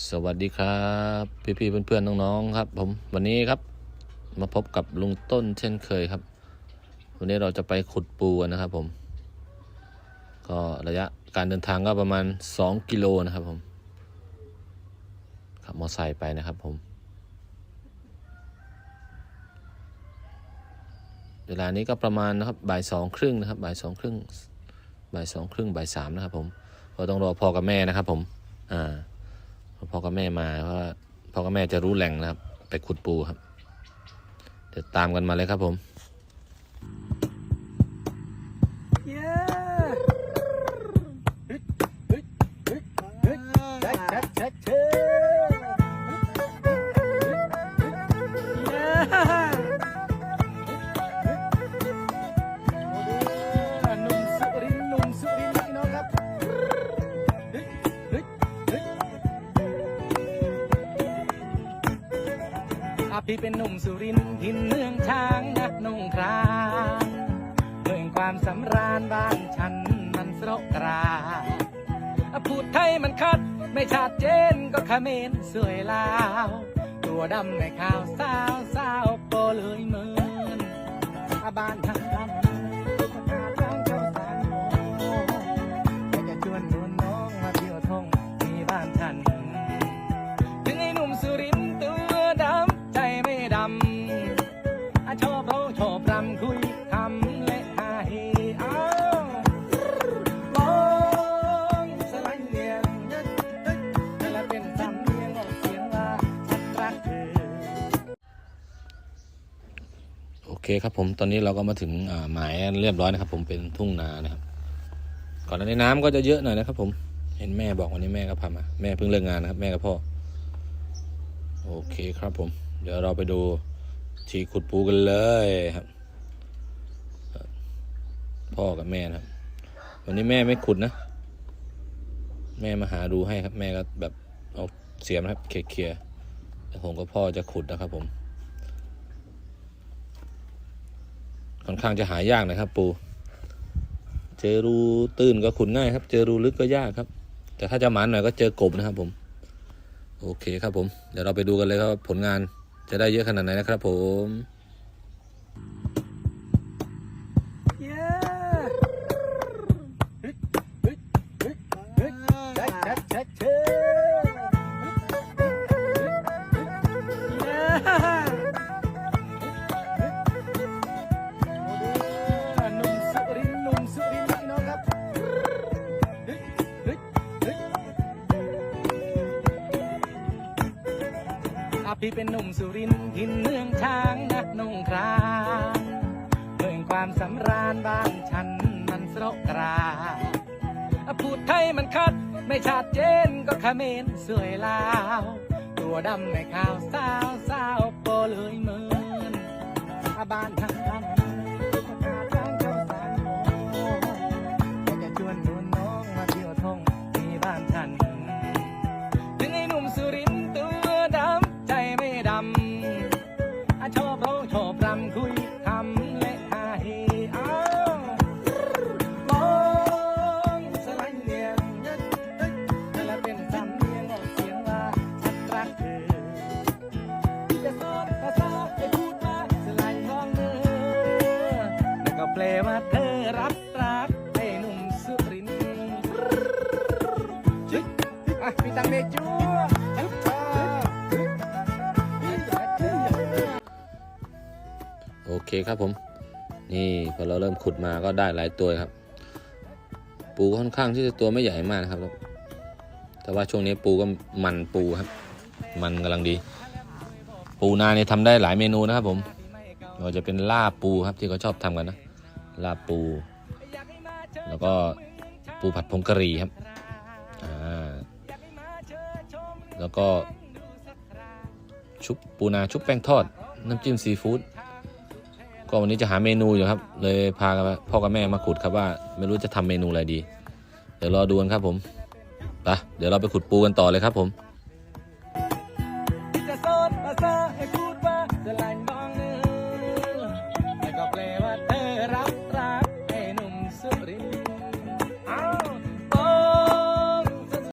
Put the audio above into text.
สวัสดีครับพี่ๆเพื่อนๆน้องๆครับ ผมวันนี้ครับ มาพบกับลุงต้นเช่นเคยครับ วันนี้เราจะไปขุดปูกันนะครับ ผม ก็ระยะการเดินทางก็ประมาณ 2 กิโลนะครับ ผมขับมอเตอร์ไซค์ไปนะครับ ผม เวลานี้ก็ประมาณนะครับบ่ายสองครึ่งนะครับบ่ายสองครึ่งบ่ายสองครึ่งบ่ายสามนะครับ ผมก็ต้องรอพ่อกับแม่นะครับ ผมอ่า พ่อกับแม่มาเพราะพ่อกับแม่จะรู้แหล่งนะครับ ไปขุดปูครับ เดี๋ยวตามกันมาเลยครับผม พี่เป็นหนุ่มสุรินทร์ถิ่นเมืองช้างนักนุ่งครางเมืองความสำราญบ้านฉันมันสระกราพูดไทยมันคัด ไม่ชัดเจนก็เขมรสวยลาว ตัวดำในข่าวสาวสาวโปเลยเหมือนอบ้านทางดำ เคครับผมตอนนี้เราก็มาถึงหมายเรียบร้อยนะครับ ผมเป็นทุ่งนานะครับ ก่อนหน้านี้น้ำก็จะเยอะหน่อยนะครับ ผมเห็นแม่บอกวันนี้แม่ก็พามาแม่เพิ่งเลิกงานนะครับ แม่กับพ่อ โอเคครับผม เดี๋ยวเราไปดูที่ขุดปูกันเลยครับ พ่อกับแม่นะครับ วันนี้แม่ไม่ขุดนะ แม่มาหาดูให้ครับ แม่ก็แบบเอาเสียมนะครับ เคลียร์ๆแต่ผมกับพ่อจะขุดนะครับผม อนข้างจะหายากนะครับ ปู เจอรูตื้นก็ขุดง่ายครับ เจอรูลึกก็ยากครับ แต่ถ้าจะหมันหน่อยก็เจอกบนะครับผม โอเคครับผม เดี๋ยวเราไปดูกันเลยครับผลงานจะได้เยอะขนาดไหนนะครับผม พี่เป็นหนุ่มสุรินทร์ทินเมืองช้างนักนงครางเมืองความสำราญบ้านฉันมันสระกราพูดไทยมันคัด ไม่ชัดเจนก็เขมรสวยลาว ตัวดำในข่าวสาวสาวโปเลยเหมือนบ้านทาง เธอรักรักไอ้หนุ่มสุรินทร์ชึกอะพี่ตังเมจูชุบชาโอเคครับผม นี่พอเราเริ่มขุดมาก็ได้หลายตัวครับ ปูค่อนข้างที่จะตัวไม่ใหญ่มากนะครับ แต่ว่าช่วงนี้ปูก็มันปูครับ มันกำลังดี ปูนาเนี่ยทำได้หลายเมนูนะครับผมไม่ว่าจะเป็นลาบปูครับที่เขาชอบทำกันนะ ลาบปู แล้วก็ปูผัดผงกะหรี่ครับอ่าแล้วก็ ชุบปูนาชุบแป้งทอด น้ำจิ้มซีฟู้ดก็วันนี้จะหาเมนูอยู่ครับ เลยพากันมาพ่อกับแม่มาขุดครับว่า ไม่รู้จะทำเมนูอะไรดี เดี๋ยวรอดูกันครับผมไปเดี๋ยวเราไปขุดปูกันต่อเลยครับผม